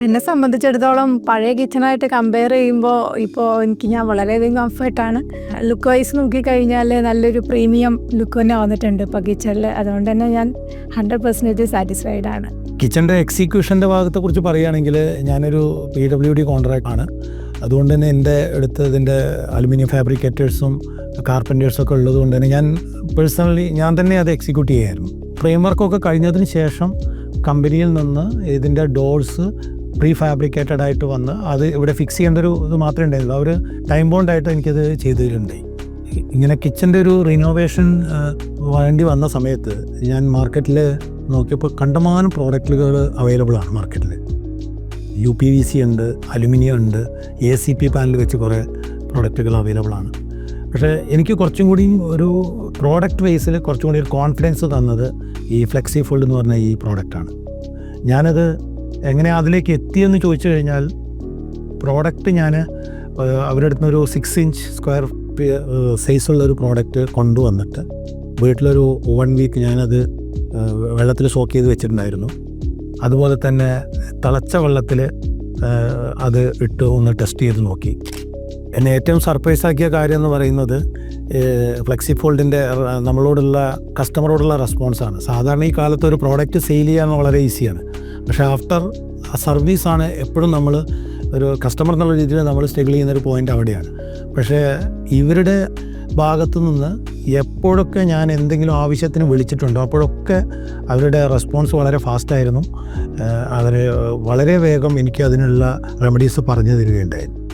എന്നെ സംബന്ധിച്ചിടത്തോളം പഴയ കിച്ചണായിട്ട് കമ്പയർ ചെയ്യുമ്പോൾ ഇപ്പോൾ എനിക്ക് ഞാൻ വളരെയധികം കംഫർട്ടാണ് ലുക്ക് വൈസ് നോക്കിക്കഴിഞ്ഞാൽ നല്ലൊരു പ്രീമിയം ലുക്ക് തന്നെ വന്നിട്ടുണ്ട് ഇപ്പോൾ കിച്ചണിൽ അതുകൊണ്ട് തന്നെ ഞാൻ ഹൺഡ്രഡ് പെർസെന്റേജ് സാറ്റിസ്ഫൈഡ് ആണ്. കിച്ചന്റെ എക്സിക്യൂഷന്റെ ഭാഗത്തെക്കുറിച്ച് പറയുകയാണെങ്കിൽ ഞാനൊരു പി ഡബ്ല്യു ഡി കോൺട്രാക്ട് ആണ്. അതുകൊണ്ട് തന്നെ എന്റെ അടുത്ത് ഇതിന്റെ അലുമിനിയം ഫാബ്രിക്കേറ്റേഴ്സും കാർപ്പന്റേഴ്സും ഒക്കെ ഉള്ളത് കൊണ്ട് തന്നെ ഞാൻ പേഴ്സണലി ഞാൻ തന്നെ അത് എക്സിക്യൂട്ട് ചെയ്യായിരുന്നു. ഫ്രെയിം വർക്കൊക്കെ കഴിഞ്ഞതിന് ശേഷം കമ്പനിയിൽ നിന്ന് ഇതിന്റെ ഡോർസ് പ്രീ ഫാബ്രിക്കേറ്റഡ് ആയിട്ട് വന്ന് അത് ഇവിടെ ഫിക്സ് ചെയ്യേണ്ട ഒരു ഇത് മാത്രമേ ഉണ്ടായിരുന്നുള്ളൂ. അവർ ടൈം ബോണ്ടായിട്ട് എനിക്കത് ചെയ്തു തരുന്നുണ്ട്. ഇങ്ങനെ കിച്ചന്റെ ഒരു റിനോവേഷൻ വേണ്ടി വന്ന സമയത്ത് ഞാൻ മാർക്കറ്റിൽ നോക്കിയപ്പോൾ കണ്ടമാനം പ്രോഡക്റ്റുകൾ അവൈലബിൾ ആണ് മാർക്കറ്റിൽ യു പി വി സി ഉണ്ട് അലുമിനിയം ഉണ്ട് എ സി പി പാനൽ വെച്ച് കുറേ പ്രോഡക്റ്റുകൾ അവൈലബിൾ ആണ്. പക്ഷേ എനിക്ക് കുറച്ചും കൂടി ഒരു പ്രോഡക്റ്റ് വൈസിൽ കുറച്ചും കൂടി ഒരു കോൺഫിഡൻസ് തന്നത് ഈ ഫ്ലെക്സി ഫോൾഡ് എന്ന് പറഞ്ഞ ഈ പ്രോഡക്റ്റാണ് ഞാനത് എങ്ങനെ അതിലേക്ക് എത്തിയെന്ന് ചോദിച്ചു കഴിഞ്ഞാൽ പ്രോഡക്റ്റ് ഞാൻ അവരുടെ അടുത്ത് ഒരു സിക്സ് ഇഞ്ച് സ്ക്വയർ സൈസുള്ള ഒരു പ്രോഡക്റ്റ് കൊണ്ടുവന്നിട്ട് വീട്ടിലൊരു വൺ വീക്ക് ഞാനത് വെള്ളത്തിൽ സോക്ക് ചെയ്ത് വെച്ചിട്ടുണ്ടായിരുന്നു. അതുപോലെ തന്നെ തിളച്ച വെള്ളത്തിൽ അത് ഇട്ട് ഒന്ന് ടെസ്റ്റ് ചെയ്ത് നോക്കി. എന്നെ ഏറ്റവും സർപ്രൈസ് ആക്കിയ കാര്യം എന്ന് പറയുന്നത് ഫ്ലെക്സി ഫോൾഡിന്റെ നമ്മളോടുള്ള കസ്റ്റമറോടുള്ള റെസ്പോൺസാണ് സാധാരണ ഈ കാലത്ത് ഒരു പ്രോഡക്റ്റ് സെയിൽ ചെയ്യാൻ വളരെ ഈസിയാണ് പക്ഷേ ആഫ്റ്റർ സർവീസാണ് എപ്പോഴും നമ്മൾ ഒരു കസ്റ്റമർ എന്നുള്ള രീതിയിൽ നമ്മൾ സ്ട്രഗിൾ ചെയ്യുന്ന ഒരു പോയിന്റ് അവിടെയാണ്. പക്ഷേ ഇവരുടെ ഭാഗത്തു നിന്ന് എപ്പോഴൊക്കെ ഞാൻ എന്തെങ്കിലും ആവശ്യത്തിന് വിളിച്ചിട്ടുണ്ടോ അപ്പോഴൊക്കെ അവരുടെ റെസ്പോൺസ് വളരെ ഫാസ്റ്റായിരുന്നു അവർ വളരെ വേഗം എനിക്ക് അതിനുള്ള റെമഡീസ് പറഞ്ഞു തരികയുണ്ടായിരുന്നു